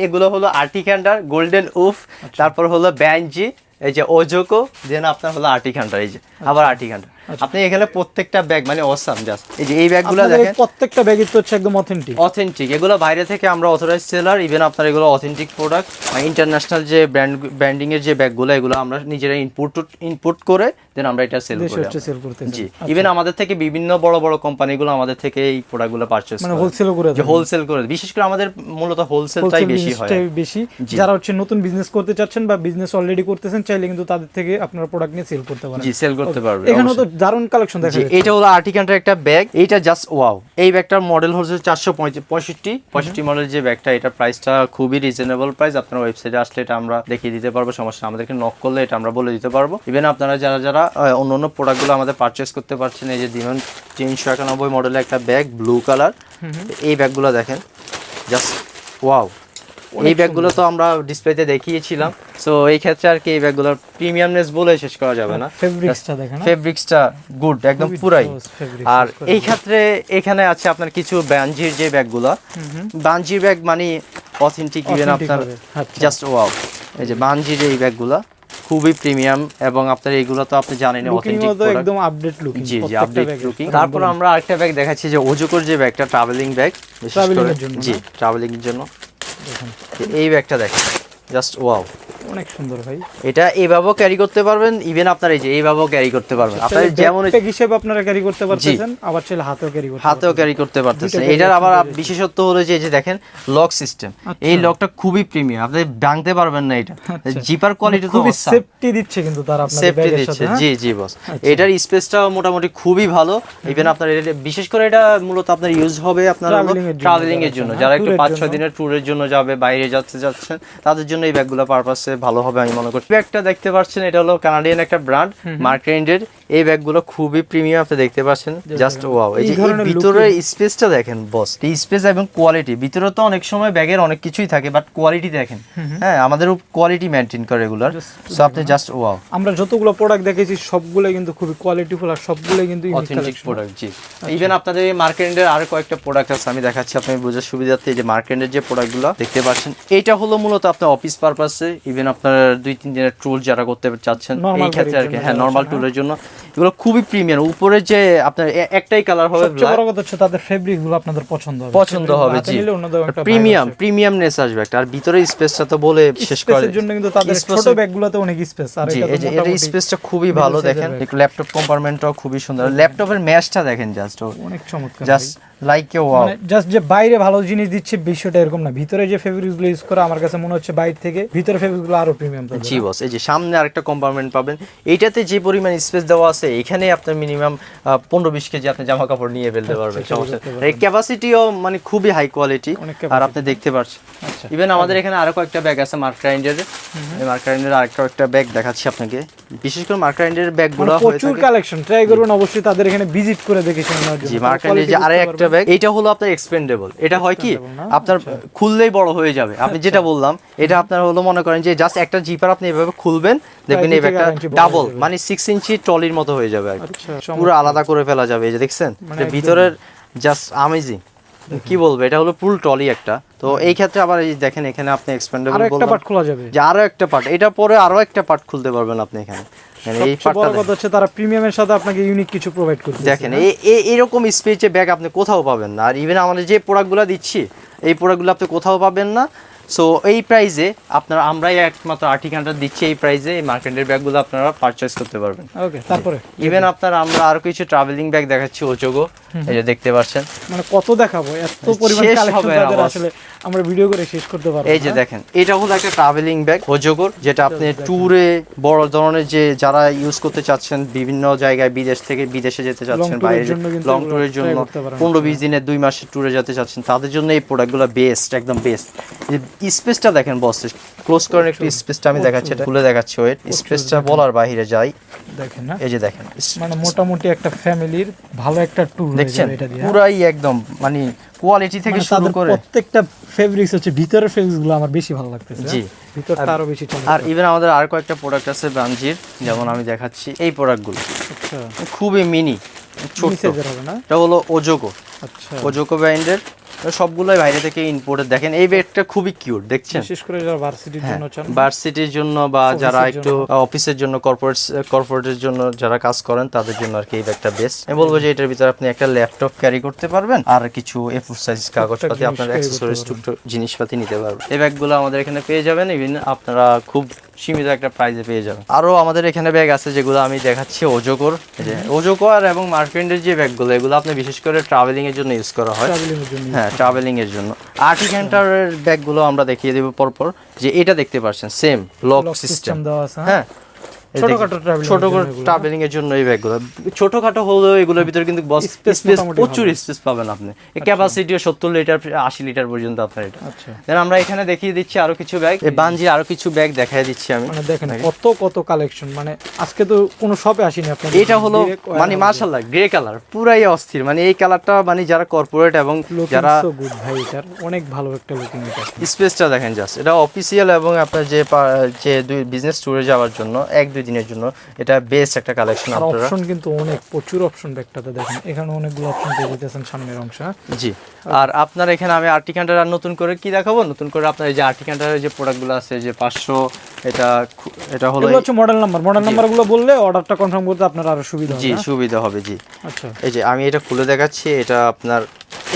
এগুলো হলো আর্টিকান্ডার গোল্ডেন উফ। তারপর হলো ব্যানজি এই যে ওজোকো দেন আপনার হলো আর্টিকান্ডার এই যে। আবার আর্টিকান্ডার আপনি এখানে প্রত্যেকটা ব্যাগ মানে অসাম জাস্ট এই যে এই ব্যাগগুলো দেখেন। প্রত্যেকটা ব্যাগই তো হচ্ছে একদম অথেন্টিক অথেন্টিক এগুলো বাইরে থেকে আমরা অথরাইজ সেলার ইভেন আপনার এগুলো অথেন্টিক প্রোডাক্ট ইন্টারন্যাশনাল যে ব্র্যান্ড ব্র্যান্ডিং এর যে ব্যাগগুলো এগুলো আমরা নিজেরা ইনপুট ইনপুট করে দেন আমরা এটা সেল দেশে করি হচ্ছে সেল করতে জি ইভেন আমাদের থেকে বিভিন্ন বড় বড় কোম্পানিগুলো আমাদের থেকে এই প্রোডাক্টগুলো পারচেজ মানে হোলসেলও করে যে হোলসেল করে বিশেষ করে আমাদের মূলত হোলসেলটাই বেশি হয়। হোলসেল বেশি যারা হচ্ছে নতুন বিজনেস করতে চাচ্ছেন বা বিজনেস অলরেডি করতেছেন চাইলে কিন্তু তাদের থেকে আপনার প্রোডাক্ট নিয়ে সেল করতে পারেন। জি সেল করতে পারবে এখানেও তো দারুণ কালেকশন দেখা এটা হলো আর্টিকানটার একটা ব্যাগ এইটা জাস্ট ওয়াও এই ব্যাগটার মডেল হচ্ছে চারশো পঁয়ষট্টি। পঁয়ষট্টি মডেল যে ব্যাগটা এটা প্রাইসটা খুবই রিজনেবল প্রাইস আপনার ওয়েবসাইটে আসলে এটা আমরা দেখিয়ে দিতে পারব সমস্যা। আমাদেরকে নক করলে এটা আমরা বলে দিতে পারব। ইভেন আপনারা যারা যারা অন্য অন্য প্রোডাক্টগুলো আমাদের পারচেস করতে পারছেন এই যে দিবেন তিনশো একানব্বই মডেলের একটা ব্যাগ ব্লু কালার এই ব্যাগগুলো দেখেন জাস্ট ওয়াও এই ব্যাগগুলো তো আমরা ডিসপ্লেতে দেখিয়েছিলাম। সো এই ক্ষেত্রে আর কি এই ব্যাগগুলোর প্রিমিয়ামনেস বলে শেষ করা যাবে না। ফেব্রিক্সটা দেখেন হ্যাঁ? ফেব্রিক্সটা গুড একদম খুবই পুরাই। আর এই ক্ষেত্রে এখানে আছে আপনার কিছু বাঞ্জির যে ব্যাগগুলো। বাঞ্জির ব্যাগ মানে অথেন্টিক ইভেন আপনার আচ্ছা। জাস্ট ওয়াও এই যে বাঞ্জির এই ব্যাগগুলো খুবই প্রিমিয়াম এবং আপনার এইগুলো তো আপনি জানেন অথেন্টিক একদম আপডেট লুকিং জি জি আপডেট লুকিং তারপর আমরা আরেকটা ব্যাগ দেখাচ্ছি যে ওজুকোর যে ব্যাগটা ট্রাভেলিং ব্যাগ করে এর জন্য জি ট্রাভেলিং এর জন্য। এই ব্যাগটা দেখেন। জাস্ট ওয়াও অনেক সুন্দর ভাই। এটা এইভাবেও ক্যারি করতে পারবেন ইভেন আপনার এই যে এইভাবেও ক্যারি করতে পারবেন। আপনার যেমন ব্যাগ হিসেবে আপনারা ক্যারি করতে পারতেছেন আবার চাইলে হাতেও ক্যারি করতে হাতেও ক্যারি করতে পারতেছেন। এটার আবার বিশেষত্ব হলো যে এই যে দেখেন লক সিস্টেম আচ্ছা। এই লকটা খুবই প্রিমিয়াম আপনি ভাঙতে পারবেন না এটা। জিপার কোয়ালিটি তো খুবই সেফটি দিচ্ছে কিন্তু তারা সেফটি দিচ্ছে। হ্যাঁ? জি জি বস এটার স্পেসটা মোটামুটি খুবই ভালো। ইভেন আপনার বিশেষ করে এটা মূলত আপনার ইউজ হবে আপনার ট্রাভেলিং এর জন্য যারা হ্যাঁ, একটু পাঁচ ছয়। দিনের ট্যুরের জন্য যাবে বাইরে যাচ্ছে যাচ্ছেন তাদের জন্য এই ব্যাগগুলো পারপাসে ভালো হবে আমি মনে করি ব্যাগটা দেখতে পাচ্ছেন এটা হলো কানাডিয়ান একটা ব্র্যান্ড মার্কেন্ডের এই ব্যাগগুলো খুবই প্রিমিয়াম আপনি দেখতে পাচ্ছেন। জাস্ট ওয়াও এই যে ভিতরে স্পেসটা দেখেন বস এই স্পেস এবং কোয়ালিটি ভিতরে তো অনেক সময় ব্যাগের অনেক কিছুই থাকে বাট কোয়ালিটি দেখেন। হ্যাঁ আমাদের কোয়ালিটি মেনটেন করে রেগুলার সো আপনি জাস্ট ওয়াও আমরা যতগুলো প্রোডাক্ট দেখেছি সবগুলো কিন্তু খুবই কোয়ালিটিফুল আর সবগুলো কিন্তু অথেন্টিক প্রোডাক্ট জি। ইভেন আপনাদের এই মার্কেন্ডের আর কয়েকটা প্রোডাক্ট আছে আমি দেখাচ্ছি আপনি বোঝার সুবিধার্থে। এই যে মার্কেন্ডের যে প্রোডাক্টগুলো দেখতে পাচ্ছেন এটা হলো মূলত আপনার অফিস পারপাসে ইভেন আপনার দুই তিন দিনের ট্যুর যারা করতে চাচ্ছেন এই ক্ষেত্রে আর কি হ্যাঁ নর্মাল ট্যুরের জন্য। এগুলো খুবই প্রিমিয়াম উপরে যে আপনার একটাই কালার হবে সবচেয়ে বড় কথা হচ্ছে তাদের ফেব্রিকগুলো আপনাদের পছন্দ হবে। পছন্দ হবে জি। প্রিমিয়াম প্রিমিয়ামনেস আসবে। একটা। আর ভিতরে স্পেসটা তো বলে শেষ করে জন্য কিন্তু তাদের ছোট ব্যাগগুলোতে অনেক স্পেস আর এটা এই এটা স্পেসটা খুবই ভালো দেখেন। একটু ল্যাপটপ কম্পার্টমেন্টটাও খুবই সুন্দর। ল্যাপটপের ম্যাশটা দেখেন জাস্ট অনেক চমৎকার জাস্ট লাইক ইউ ওয়াও মানে জাস্ট যে বাইরে ভালো জিনিস দিচ্ছে বিষয়টা এরকম না। ভিতরে যে ইউজ করে আমার কাছে মনে হচ্ছে বাইরে থেকে ভিতরে আরও প্রিমিয়াম জি বস এই যে সামনে আরেকটা কম্পার্টমেন্ট পাবেন। এইটাতে যে পরিমাণ স্পেস দেওয়া আছে এখানে আপনার মিনিমাম পনেরো বিশ কেজি আপনি জামা কাপড় নিয়ে ফেলতে পারবেন আচ্ছা, সমস্যা করতে এই ক্যাপাসিটিও মানে খুবই হাই কোয়ালিটি আর আপনি দেখতে পাচ্ছেন ইভেন আমাদের এখানে আরও কয়েকটা ব্যাগ আছে মার্কারাইন্ডের এই মার্কারাইন্ডের আরেকটা একটা ব্যাগ দেখাচ্ছি আপনাকে। বিশেষ করে মার্কারাইন্ডের ব্যাগগুলো প্রচুর কালেকশন ট্রাই করবেন অবশ্যই তাদের এখানে ভিজিট করে দেখে শুনে নেওয়ার জি জন্য। মার্কারাইন্ডের যে আরে একটা ব্যাগ এটা হলো আপনার এক্সপেন্ডেবল এটা হয় কি? আপনার খুললেই বড় হয়ে যাবে। আপনি যেটা বললাম এটা আপনার হলো মনে করেন যে জাস্ট একটা জিপার আপনি এভাবে খুলবেন দেখবেন এই ব্যাগটা ডাবল মানে সিক্স ইঞ্চি ট্রলির মতো হয়ে যাবে আর। আচ্ছা পুরো আলাদা করে ফেলা যাবে এই যে দেখছেন? মানে ভিতরের জাস্ট আমেজিং কি বলব এটা হলো ফুল ট্রলি একটা। তো এই ক্ষেত্রে আবার এই দেখেন এখানে আপনি এক্সপেন্ডেবল আরও একটা পার্ট খোলা যাবে। যে আরও একটা পার্ট এটা পরে আরও একটা পার্ট খুলতে পারবেন আপনি এখানে। মানে এই পার্টটা কথা হচ্ছে তারা প্রিমিয়ামের সাথে আপনাকে ইউনিক কিছু প্রোভাইড করতে দেখেন এই এই- এরকম স্পেসে ব্যাগ আপনি কোথাও পাবেন না। আর ইভেন আমাদের যে প্রোডাক্টগুলো দিচ্ছি এই প্রোডাক্টগুলো আপনি কোথাও পাবেন না। সো এই প্রাইজে আপনারা আমরাই একমাত্র আর্টিকানটা দিচ্ছি এই প্রাইজে এই মার্কেটের ব্যাগগুলো আপনারা পারচেস করতে পারবেন। ওকে তারপরে? ইভেন আপনারা আমরা আরও কিছু ট্রাভেলিং ব্যাগ দেখাচ্ছি ওচোগো এই যে দেখতে পাচ্ছেন। মানে কত দেখাবো? এত পরিমাণ কালেকশন। আসলে। আমরা ভিডিও করে শেষ করতে পারব এই যে দেখেন এটা হলো একটা ট্রাভেলিং ব্যাগ ওজোগোর যেটা আপনি ট্যুরে বড় ধরনের যে যারা ইউজ করতে চাচ্ছেন বিভিন্ন জায়গায় বিদেশ থেকে বিদেশে যেতে চাচ্ছেন বাইরে লং ট্যুরের জন্য পনেরো বিশ দিনের দুই মাসের ট্যুরে যেতে চাচ্ছেন তাদের জন্য এই প্রোডাক্টগুলো বেস্ট একদম বেস্ট যে স্পেসটা দেখেন বস ক্লোজ করেন একটু স্পেসটা আমি দেখাচ্ছি এটা খুলে দেখাচ্ছি ওয়েট স্পেসটা বলার বাইরে যাই। দেখেন না? এই যে দেখেন মানে মোটামুটি একটা ফ্যামিলির ভালো একটা ট্যুর দেখছেন? এটা দিয়ে। পুরাই একদম মানে কোয়ালিটি থেকে মানে শুরু করে প্রত্যেকটা ফেব্রিক্স হচ্ছে ভিতরের ফেব্রিক্সগুলো আমার বেশি ভালো লাগতেছে। জি। ভিতরটা আরও বেশি আর ইভেন আমাদের আর কয়েকটা প্রোডাক্ট আছে ব্রাঞ্জির যেমন আমি দেখাচ্ছি এই প্রোডাক্টগুলো আচ্ছা। খুবই মিনি ছোট হবে না? এটা হলো ওজোকো আচ্ছা। ওজোকো ব্র্যান্ডের সবগুলোই বাইরে থেকে ইম্পোর্টেড দেখেন এই ব্যাগটা খুবই কিউট দেখছেন? বিশেষ করে যারা ভার্সিটির হ্যাঁ, জন্য চান। ভার্সিটির জন্য বা যারা একটু অফিসের জন্য কর্পোরেট কর্পোরেটের জন্য যারা কাজ করেন তাদের জন্য আর কি এই ব্যাগটা বেস্ট আমি বলব যে এটার ভিতরে আপনি একটা ল্যাপটপ ক্যারি করতে পারবেন আর কিছু এ ফোর সাইজ কাগজপাতি আপনার অ্যাক্সেসরিজ টুকটো জিনিসপাতি নিতে পারবেন। এই ব্যাগগুলো আমাদের এখানে পেয়ে যাবেন ইভেন আপনারা খুব সীমিত একটা প্রাইসে পেয়ে যাবেন আরও আমাদের এখানে ব্যাগ আছে যেগুলো আমি দেখাচ্ছি ওজোকর ওজোকর যে ওজোকোর এবং মার্কেন্ডের যে ব্যাগগুলো এগুলো আপনি বিশেষ করে ট্রাভেলিংয়ের জন্য ইউজ করা হয়। হ্যাঁ ট্রাভেলিংয়ের জন্য হ্যাঁ ট্রাভেলিং জন্য। আর্টিক্যান্টারের ব্যাগগুলো আমরা দেখিয়ে দেবো পরপর। যে এটা দেখতে পাচ্ছেন সেম লক সিস্টেম হ্যাঁ। এই ছোটখাটো দেখেন, travelling এর ছোট জন্য এগুলো। ট্রাভেলিং এর জন্য এই ব্যাগগুলো। ছোটখাটো হলেও এগুলোর ভিতরে কিন্তু বস স্পেস প্রচুর স্পেস পাবেন আপনি। ক্যাপাসিটিও সত্তর লিটার আশি লিটার পর্যন্ত আপনার এটা। আচ্ছা। দেন আমরা এখানে দেখিয়ে দিচ্ছি আরও কিছু ব্যাগ এই বাঞ্জির আরও কিছু ব্যাগ দেখাই দিচ্ছি আমি। মানে দেখেন কত কত কালেকশন মানে আজকে তো কোনো শপে আসিনি আপনার এটা হলো মানে মার্শাল্লাহ গ্রে কালার পুরাই অস্থির। মানে এই কালারটা মানে যারা কর্পোরেট এবং যারা গুড ভাই এটার। অনেক ভালো একটা লুকিং এটা। স্পেসটা দেখেন জাস্ট এটা অফিসিয়াল এবং আপনার যে যে দুই বিজনেস ট্যুরে যাওয়ার জন্য এক দুই দিনের জন্য। এটা বেস্ট একটা কালেকশন আপনারা। অপশন কিন্তু অনেক প্রচুর অপশন ব্যাগটাতে দেখেন এখানে অনেকগুলো অপশন পেয়ে যেতেছেন সামনের অংশ? জি। আর আপনার এখানে আমি আর্টিকান্টার আর নতুন করে কি দেখাবো? নতুন করে আপনার এই যে আর্টিকান্টারের যে প্রোডাক্টগুলো আছে যে পাঁচশো এটা এটা হলো এগুলো হচ্ছে মডেল নাম্বার মডেল নাম্বারগুলো বললে অর্ডারটা কনফার্ম করতে আপনার আরও সুবিধা হবে জি? সুবিধা হবে জি। আচ্ছা। এই যে আমি এটা খুলে দেখাচ্ছি এটা আপনার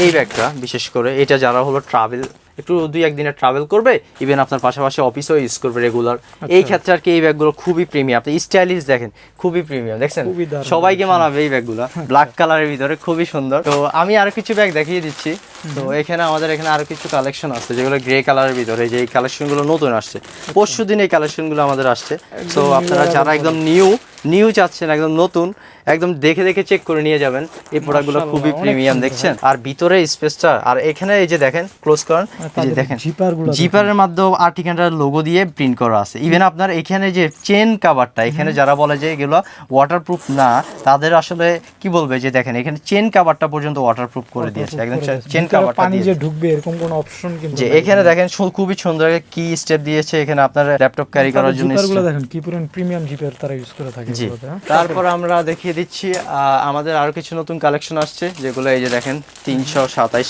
এই ব্যাগটা বিশেষ করে। এটা যারা হলো ট্রাভেল একটু দুই একদিনের ট্রাভেল করবে ইভেন আপনার পাশাপাশি অফিসেও ইউজ করবে রেগুলার এই ক্ষেত্রে আর কি এই ব্যাগগুলো খুবই প্রিমিয়াম আপনি স্টাইলিশ দেখেন খুবই প্রিমিয়াম দেখছেন? সবাইকে মানাবে এই ব্যাগগুলো ব্ল্যাক কালারের ভিতরে খুবই সুন্দর। তো আমি আরও কিছু ব্যাগ দেখিয়ে দিচ্ছি। তো এখানে আমাদের এখানে আরও কিছু কালেকশন আছে যেগুলো গ্রে কালারের ভিতরে যে এই কালেকশনগুলো নতুন আসছে। পরশু দিন এই কালেকশনগুলো আমাদের আসছে। তো আপনারা যারা একদম নিউ নিউ চাচ্ছেন একদম নতুন একদম দেখে দেখে চেক করে নিয়ে যাবেন। এই প্রোডাক্টগুলো খুবই প্রিমিয়াম দেখছেন। আর ভিতরে স্পেসটা আর এখানে এই যে দেখেন ক্লোজ করেন এই যে দেখেন। জিপারগুলো জিপারের মাধ্যমে আর্টিকানটার লোগো দিয়ে প্রিন্ট করা আছে। ইভেন আপনার এখানে যে চেন কাভারটা এখানে যারা বলে যে এগুলো ওয়াটারপ্রুফ না তাদের আসলে কি বলবে যে দেখেন এখানে চেন কাভারটা পর্যন্ত ওয়াটারপ্রুফ করে দিয়েছে। একদম চেন কাভারটা পানি যে ঢুকবে এরকম কোনো অপশন কিন্তু যে এখানে দেখেন খুবই সুন্দর কি স্টেপ দিয়েছে। এখানে আপনার ল্যাপটপ ক্যারি করার জন্য জিপারগুলো দেখেন কি পুরো প্রিমিয়াম জিপার তারা ইউজ করে থাকে জি। হ্যাঁ? তারপর আমরা দেখিয়ে দিচ্ছি। আহ, আমাদের আরও কিছু নতুন কালেকশন আসছে যেগুলো এই যে দেখেন তিনশো সাতাইশ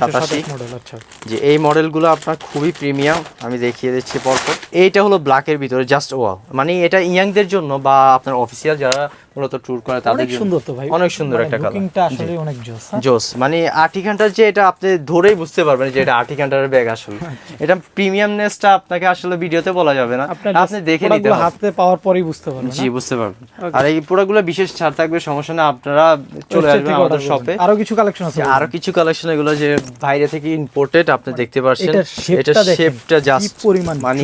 সাতাশি। আচ্ছা। যে এই মডেলগুলো আপনার খুবই প্রিমিয়াম আমি দেখিয়ে দিচ্ছি পরপর। এইটা হলো ব্ল্যাকের ভিতরে জাস্ট ওয়াও মানে এটা ইয়াংদের জন্য বা আপনার অফিসিয়াল যারা মূলত ট্যুর করে তাদের জন্য। সুন্দর তো ভাই। অনেক সুন্দর একটা কালার লুকিংটা আসলে অনেক জোস হ্যাঁ? জোস মানে আটি ঘণ্টার যে এটা আপনি ধরেই বুঝতে পারবেন যে এটা আটি ঘণ্টার ব্যাগ আসলে। এটা প্রিমিয়ামনেসটা আপনাকে আসলে ভিডিওতে বলা যাবে না। আপনি দেখে নিতে হবে। হাতে পাওয়ার পরেই বুঝতে পারবেন জি বুঝতে পারবেন। আর এই প্রোডাক্টগুলো বিশেষ ছাড় থাকবে সমস্যা না আপনারা চলে আসবেন আমাদের শপে আরও কিছু কালেকশন আছে আরও কিছু কালেকশন এগুলো যে বাইরে থেকে ইম্পোর্টেড আপনি দেখতে পাচ্ছেন এটার shape টা শেপটা জাস্ট পরিমাণ মানে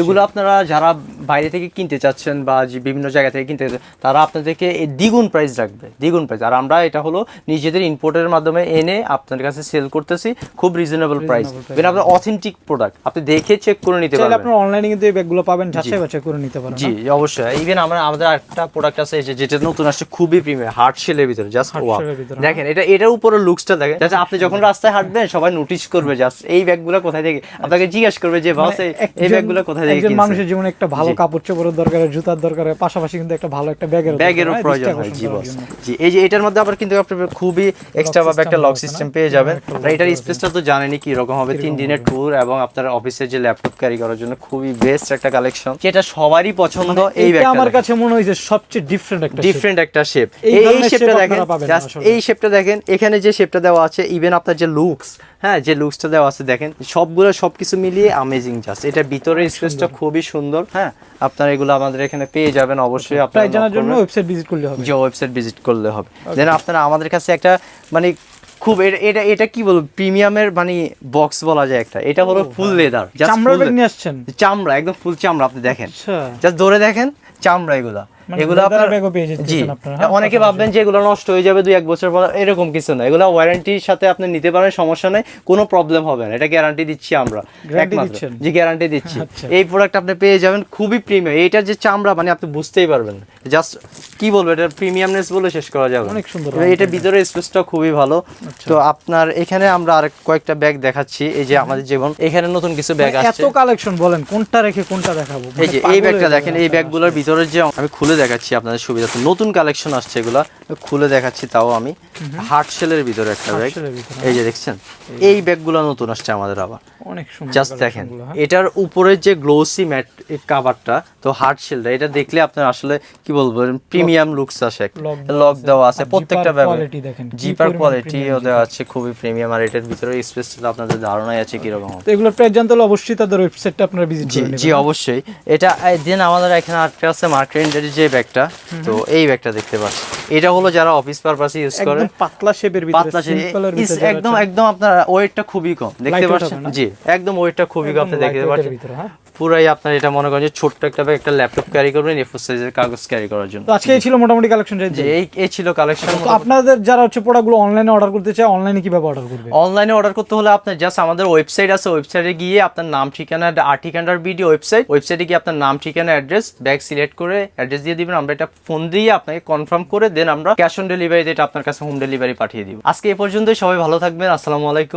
এগুলো আপনারা যারা বাইরে থেকে কিনতে চাচ্ছেন বা বিভিন্ন জায়গা থেকে কিনতে তারা আপনাদেরকে এই দ্বিগুণ প্রাইস রাখবে দ্বিগুণ প্রাইস আর আমরা এটা হলো নিজেদের ইম্পোর্টের মাধ্যমে এনে আপনাদের কাছে সেল করতেছি খুব রিজনেবল প্রাইস আপনার অথেন্টিক প্রোডাক্ট আপনি দেখে চেক করে নিতে পারবেন। আপনার অনলাইনে কিন্তু এই ব্যাগগুলো পাবেন যাচাই বাছাই করে নিতে পারেন জি অবশ্যই। ইভেন আমরা আমাদের একটা প্রোডাক্ট আছে যেটা নতুন আসছে খুবই প্রিমিয়াম হার্ট শেলের ভিতরে জাস্ট ওয়াও এর ভিতরে, দেখেন এটা এটার উপরে লুকসটা দেখেন। যাতে আপনি যখন রাস্তায় হাঁটবেন সবাই নোটিস করবে জাস্ট এই ব্যাগগুলো কোথায় থেকে আপনাকে জিজ্ঞেস করবে যে বস এই- ব্যাগগুলো কোথায় থেকে মানুষের জীবনে একটা ভালো কাপড় চোপড়ের দরকার জুতার দরকার পাশাপাশি কিন্তু একটা ভালো একটা ব্যাগের ব্যাগেরও প্রয়োজন হয় জি বস জি এই যে এটার মধ্যে আবার কিন্তু আপনি খুবই এক্সট্রা ভাবে একটা লক সিস্টেম পেয়ে যাবেন। আর এটার স্পেসটা তো জানেনই কি রকম হবে তিন দিনের ট্যুর এবং আপনার অফিসের যে ল্যাপটপ ক্যারি করার জন্য খুবই বেস্ট একটা কালেকশন যেটা সবারই পছন্দ এই এইটা ব্যাগটা আমার কাছে মনে হয়েছে সবচেয়ে ডিফারেন্ট একটা। ডিফারেন্ট একটা শেপ এই এই এই শেপটা দেখেন জাস্ট এই শেপটা দেখেন এখানে যে শেপটা দেওয়া আছে ইভেন আপনার যে লুকস হ্যাঁ যে লুকসটা দেওয়া আছে দেখেন সবগুলো সবকিছু মিলিয়ে অ্যামেজিং জাস্ট এটা ভিতরে স্পেসটা খুবই সুন্দর হ্যাঁ আপনারা এগুলো আমাদের এখানে পেয়ে যাবেন অবশ্যই আপনারা জানার জন্য ওয়েবসাইট ভিজিট করলে হবে। জি ওয়েবসাইট ভিজিট করলে হবে। দেন আপনারা আমাদের কাছে একটা মানে খুব এটা এটা কি বলব প্রিমিয়ামের মানে বক্স বলা যায় একটা। এটা হলো ফুল লেদার চামড়া নিয়ে আসছেন? চামড়া একদম ফুল চামড়া আপনি দেখেন। আচ্ছা। জাস্ট ধরে দেখেন চামড়া এগুলা। এগুলো পেয়ে জি। আপনারা, হ্যাঁ? অনেকে ভাববেন যে এগুলো নষ্ট হয়ে যাবে দুই এক বছর পর এরকম কিছু না। এগুলো ওয়ারেন্টির সাথে আপনি নিতে পারেন সমস্যা নেই কোনো প্রবলেম হবে না। এটা গ্যারান্টি দিচ্ছি আমরা একমাত্র। গ্যারান্টি দিচ্ছি। আচ্ছা। এই প্রোডাক্ট আপনি পেয়ে যাবেন খুবই প্রিমিয়াম এইটার যে চামড়া মানে আপনি বুঝতেই পারবেন জাস্ট কি বলব এটা প্রিমিয়ামনেস বলে শেষ করা যাবে অনেক সুন্দর এটার ভিতরে স্পেসটা খুবই ভালো। আচ্ছা। তো আপনার এখানে আমরা আর কয়েকটা ব্যাগ দেখাচ্ছি। এই যে আমাদের যেমন এখানে নতুন কিছু ব্যাগ মানে আসছে। এত কালেকশন বলেন কোনটা রেখে কোনটা দেখাবো? এই মানে যে এই ব্যাগটা দেখেন এই। ব্যাগগুলোর ভিতরে যে আমি খুলে দেখাচ্ছি আপনাদের সুবিধা। নতুন কালেকশন আসছে এগুলা খুলে দেখাচ্ছি তাও আমি। হার্ট সেলের ভিতরে একটা ব্যাগ এই যে দেখছেন? এই ব্যাগগুলো নতুন আসছে আমাদের আবার। অনেক সুন্দর জাস্ট দেখেন হ্যাঁ? এটার উপরের যে গ্লোসি ম্যাট কাভারটা তো শেলটা এটা দেখলে আপনার আসলে কি বলব প্রিমিয়াম লুকস আসে। লক দেওয়া আছে। প্রত্যেকটা quality দেখেন, জিপার premium দেওয়া আছে খুবই প্রিমিয়াম আর এটার ভিতরে স্পেসটা আপনাদের ধারণাই আছে কীরকম হবে। তো এগুলোর প্রাইস জানতে হলে অবশ্যই তাদের ওয়েবসাইটটা আপনারা ভিজিট জি অবশ্যই। এটা দেন আমাদের এখানে আটকে আছে মার্কেন্ডের যে ব্যাগটা তো এই ব্যাগটা দেখতে পাচ্ছি এটা হলো যারা অফিস পারপাসে ইউজ করে। একদম পাতলা শেপের ভিতরে পাতলা একদম একদম আপনার ওয়েটটা খুবই কম দেখতে পাচ্ছেন? জি। একদম ওয়েটটা খুবই আপনি দেখতে পাচ্ছেন? পুরাই আপনার এটা মনে করেন যে ছোট্ট একটা ব্যাগ একটা ল্যাপটপ ক্যারি করবেন এফোর সাইজের কাগজ ক্যারি করার জন্য। তো আজকে এই ছিল মোটামুটি কালেকশন যে এই এই ছিল কালেকশন তো আপনাদের যারা হচ্ছে প্রোডাক্টগুলো অনলাইনে অর্ডার করতে চায় অনলাইনে কীভাবে অর্ডার করবে? অনলাইনে অর্ডার করতে হলে আপনার জাস্ট আমাদের ওয়েবসাইট আছে ওয়েবসাইটে গিয়ে আপনার নাম ঠিকানা আর ঠিকানার ভিডিও ওয়েবসাইট ওয়েবসাইটে গিয়ে আপনার নাম ঠিকানা অ্যাড্রেস ব্যাগ সিলেক্ট করে অ্যাড্রেস দিয়ে দিবেন আমরা এটা ফোন দিয়ে আপনাকে কনফার্ম করে দেন আমরা ক্যাশ অন ডেলিভারি এটা আপনার কাছে হোম ডেলিভারি পাঠিয়ে দিব। আজকে এ পর্যন্তই সবাই ভালো থাকবেন আসসালামু আলাইকুম।